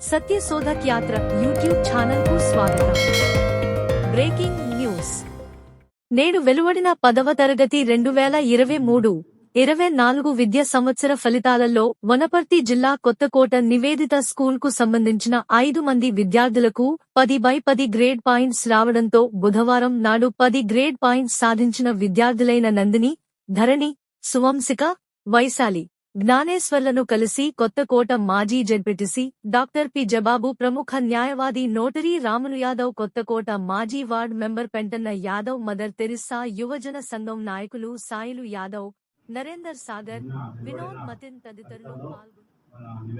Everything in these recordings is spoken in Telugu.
సత్యశోధక్ యాత్ర యూట్యూబ్ ఛానల్కు స్వాగతం బ్రేకింగ్ న్యూస్ నేడు వెలువడిన పదవ తరగతి రెండు వేల ఇరవై మూడు ఇరవై నాలుగు విద్యా సంవత్సర ఫలితాలలో వనపర్తి జిల్లా కొత్తకోట నివేదిత స్కూల్కు సంబంధించిన ఐదు మంది విద్యార్థులకు పది బై పది గ్రేడ్ పాయింట్స్ రావడంతో బుధవారం నాడు పది గ్రేడ్ పాయింట్స్ సాధించిన విద్యార్థులైన నందిని ధరణి సువంశిక వైశాలి జ్ఞానేశ్వర్లను కలిసి కొత్తకోట మాజీ జడ్పిటిసి డాక్టర్ పి. జబాబు ప్రముఖ న్యాయవాది నోటరీ రాములు యాదవ్ కొత్తకోట మాజీ ward member Pentanna Yadav Mother Teresa యువజన సంఘం నాయకులు సాయిలు యాదవ్ నరేందర్ సాగర్ వినోద్ మతిన్ తదితరులు పాల్గొన్నారు.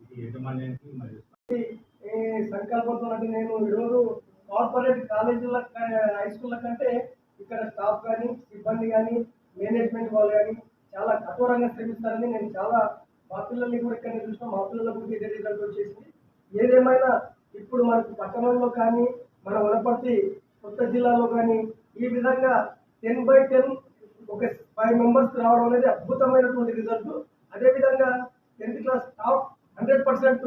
నేను ఈ సంకల్పంతో అంటే నేను ఈరోజు కార్పొరేట్ కాలేజీల హై స్కూళ్ళ కంటే ఇక్కడ స్టాఫ్ కానీ సిబ్బంది కానీ మేనేజ్మెంట్ వాళ్ళు కానీ చాలా కఠోరంగా శ్రమిస్తారని నేను చాలా మా పిల్లల్ని కూడా ఇక్కడ చూసిన మా పిల్లలకు కూడా ఇదే రిజల్ట్ వచ్చేసింది. ఏదేమైనా ఇప్పుడు మనకు పట్టణంలో కానీ మన వనపర్తి కొత్త జిల్లాలో కానీ ఈ విధంగా టెన్ బై టెన్ ఒక ఫైవ్ మెంబర్స్ రావడం అనేది అద్భుతమైనటువంటి రిజల్ట్. అదేవిధంగా టెన్త్ క్లాస్ టాప్ పర్సెంట్